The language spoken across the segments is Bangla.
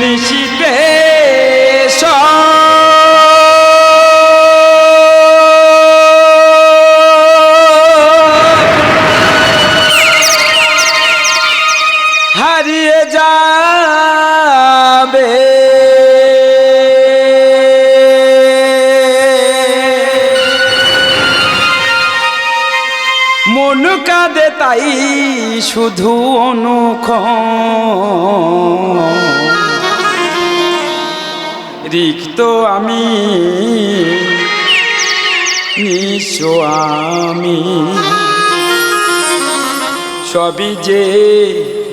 নিশিতে হারিয়ে যাবে। মন কাঁদে তাই শুধু অনুখ রিক্ত আমি। নিঃস্ব আমি। সবই যে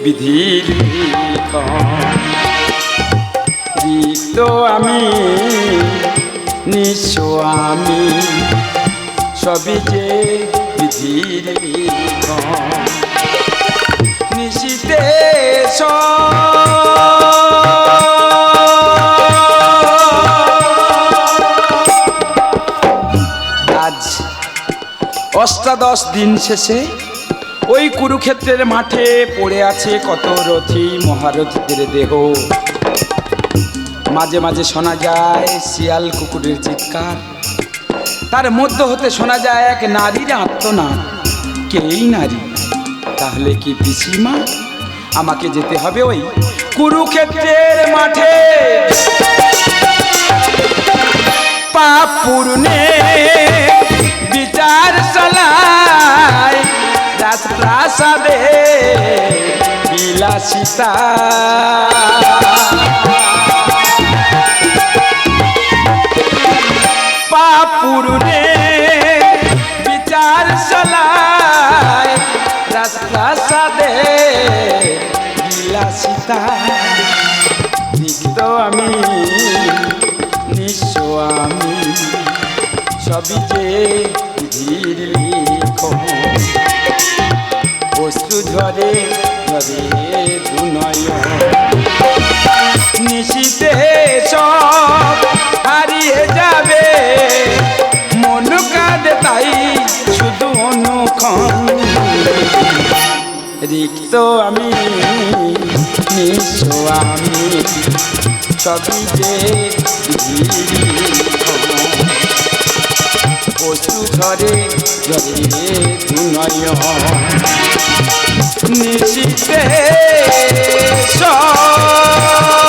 বিধির লিখন। রিক্ত আমি। নিঃস্ব আমি। সবই যে বিধির নিশিতে আজ অষ্টাদশ দিন শেষে ওই কুরুক্ষেত্রের মাঠে পড়ে আছে কত রথী মহারথীদের দেহ। মাঝে মাঝে শোনা যায় শিয়াল কুকুরের চিৎকার। তার মধ্য হতে শোনা যায় এক নারীর আত্মনাদ কেই নারী? তাহলে কি পিসিমা? আমাকে যেতে হবে ওই কুরুক্ষেত্রের মাঠে। পাপ পূর্ণে বিচার চলায় রাজপ্রাসাদে বিলাসিতা পাপ পূর্ণে বিচার চলায় রাজপ্রাসাদে বিলাসিতা নিত্য আমি নিঃস্ব আমি সবই যে ধীর লিখ বস্তু দুনয় নিশিতে সব হারিয়ে যাবে, মন কাঁদে তাই শুধু অনুক্ষণ। রিক্ত আমি নিঃস্ব আমি সবই যে ধরে ধরে তুনয় নিশিতে দুর্যোধন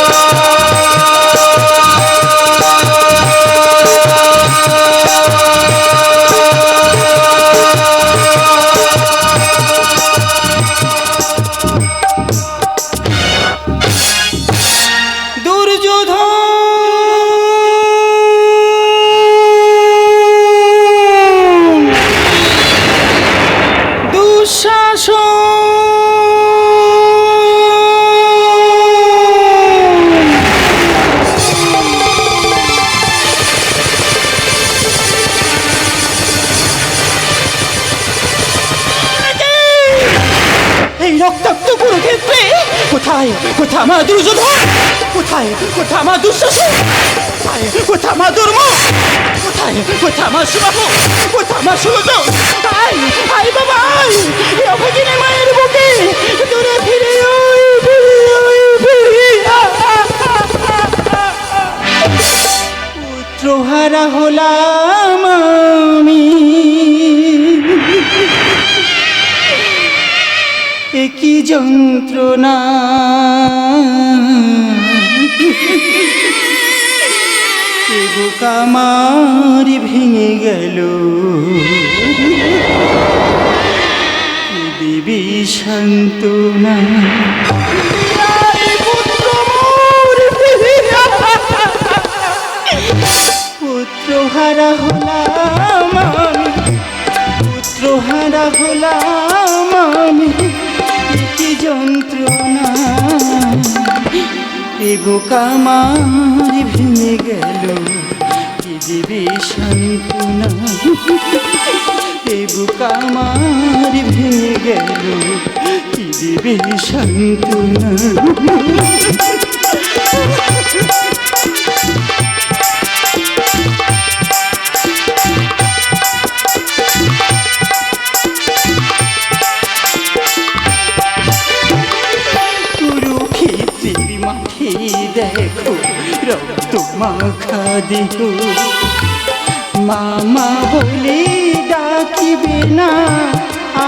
আমার দুর্যোধন? কোথায়? আমার দুঃশাসন? কোথায়? আমার ধর্ম কোথায়? আমার সুবাহ? কোথায় আমার সুরত আই বাবা আই এই অভাগিনী মায়ের বুকে আমার ভেঙে গেল। দিবি সান্ত্বনা পুত্রহারা হলাম আমি, পুত্রহারা হলাম আমি কি যন্ত্রণা। এ বুক আমার ভেঙে গেল। কি দিবি সান্ত্বনা। এ বুক আমার ভেঙে গেল কি দিবি সান্ত্বনা? মাখা দেহ মামা বলে, ডাকিবে না,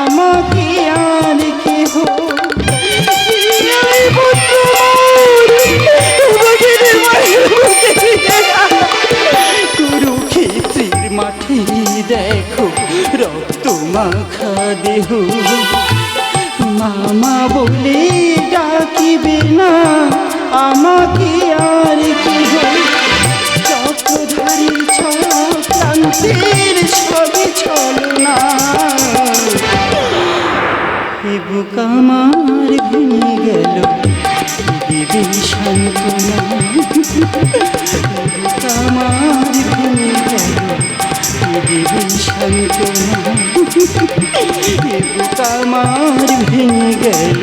আমাকে আর কেহ কুরুক্ষেত্রের মাঠে দেখো, রক্ত মাখা দেহ মামা বলে, ডাকিবে না, আমাকে আর কেহ আমার ভেঙে গেল।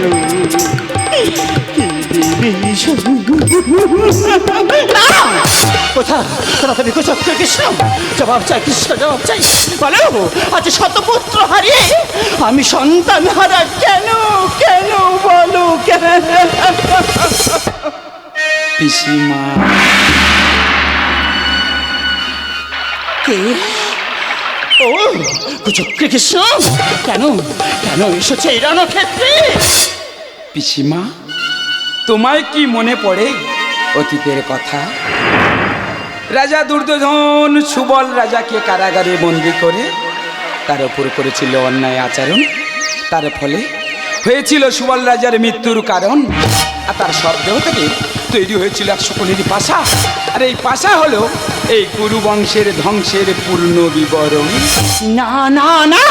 কোথা কৃষ্ণ জবাব চাই কৃষ্ণ জবাব চাই। বলো আজ শতপুত্র হারিয়ে আমি সন্তান হারা কেন কেন বলো কেন? পিসিমা। কে? ও কুচক্র কৃষ্ণ কেন? কেন এসেছে এই রণক্ষেত্রে পিসিমা, তোমায় কি মনে পড়ে অতীতের কথা? রাজা দুর্যোধন সুবল রাজাকে কারাগারে বন্দি করে তার উপর করেছিল অন্যায় আচরণ। তার ফলে হয়েছিল সুবল রাজার মৃত্যুর কারণ। আর তার শব্দেহ থেকে তৈরি হয়েছিল এক শকুনেরই পাশা। আর এই পাশা হলো এই কুরু বংশের ধ্বংসের পূর্ণ বিবরণ। না না না!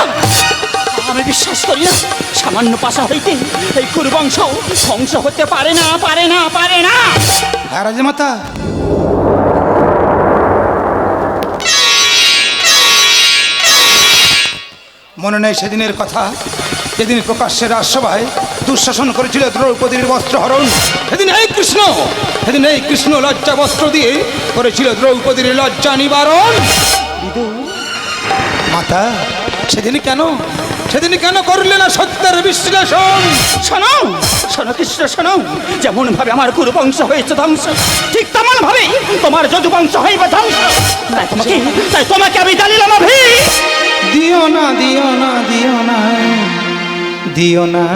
আমি বিশ্বাস করি না সামান্য পাশা হইতে এই কুরবংশ ধ্বংস হতে পারে না পারে না পারে না! রাজমাতা মনে নেই সেদিনের কথা যেদিন প্রকাশ্যে রাজসভায় দুঃশাসন করেছিল দ্রৌপদীর বস্ত্রহরণ সেদিন এই কৃষ্ণ, সেদিন এই কৃষ্ণ লজ্জা বস্ত্র দিয়ে করেছিল দ্রৌপদীর লজ্জা নিবারণ। মাতা, সেদিন কেন সেদিন কেন করলে না সত্যের বিশ্লেষণ? শোনো শোনো কৃষ্ণ, শোনো যেমন ভাবে আমার কুরু বংশ হয়েছে ধ্বংস, ঠিক তেমন ভাবে তোমার যদু বংশ হইবে ধ্বংস। তাই তোমাকে তাই তোমাকে আমি জানিলাম দিও না দিও না দিও না। দিও না।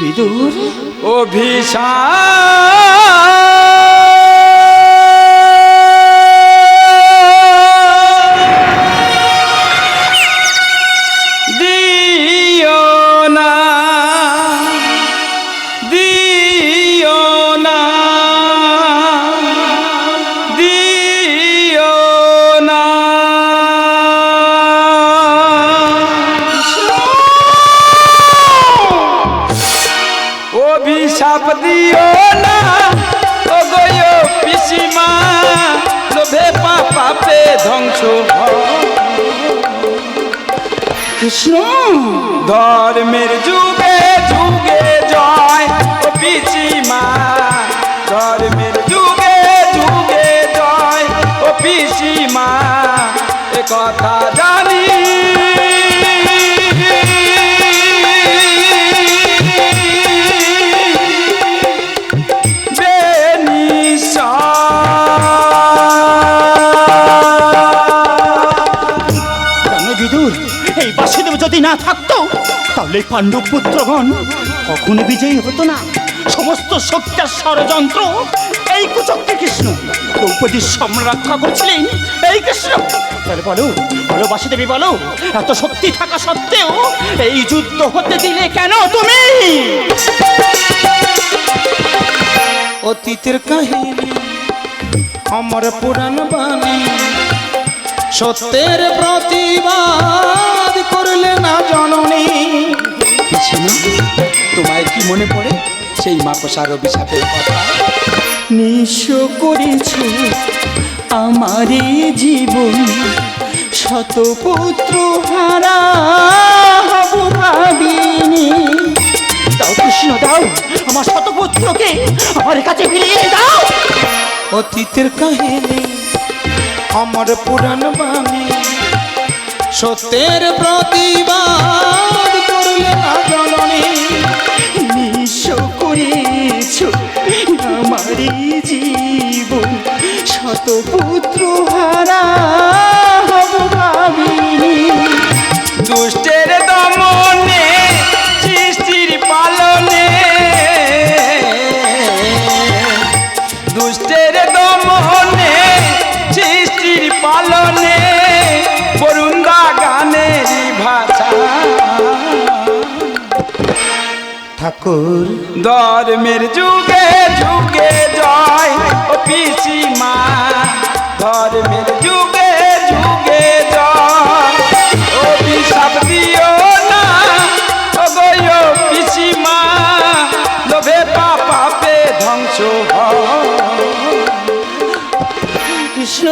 বিদুর অভিশাপ। অভিশাপ দিও না ও গো পিসিমা লোভে পাপে ধ্বংস কৃষ্ণ। ধর্মের যুগে এই বাসুদেব যদি না থাকতো, তাহলে পাণ্ডব পুত্রগণ কখনো বিজয়ী হতো না। সমস্ত শক্তির ষড়যন্ত্র এই কুচক্রে কৃষ্ণ। দ্রৌপদীর সম্মান করছিলেন এই কৃষ্ণ। তাহলে বলো বলো বাসুদেবী, বলো, এত শক্তি থাকা সত্ত্বেও এই যুদ্ধ হতে দিলে কেন তুমি? অতীতের কাহিনী, আমার পুরাণ বাণী, সত্যের প্রতিবাদ। করলে না জননী। তোমায় কি মনে পড়ে সেই মাকসার অভিশাপের কথা? নিঃস্ব করেছ আমার জীবন শতপুত্র হারা হব ভাবিনি। দাও কৃষ্ণ দাও আমার শতপুত্রকে আমার কাছে ফিরিয়ে দাও। অতীতের কাহিনী আমার পুরাণ বাণী সত্যের প্রতিবাদ করলে না জননী? করেছ আমার জীবন। শত পুত্র হারা হব ভাবিনি দুষ্টের দমনে, সৃষ্টির পালনে। ঠাকুর। ধর্মের যুগে যুগে জয় ও পিসিমা। ধর্মের যুগে যুগে জয় ও বিষাপ দিও না। ও গো পিসিমা, লোভে পাপে ধ্বংস কৃষ্ণ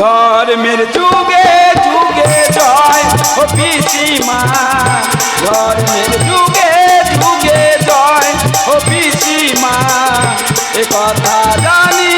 ধর্মের যুগে যুগে জয় ও পিসিমা। ধর্মের যুগে বুকে জয় ও পিসিমা এ কথা জানি।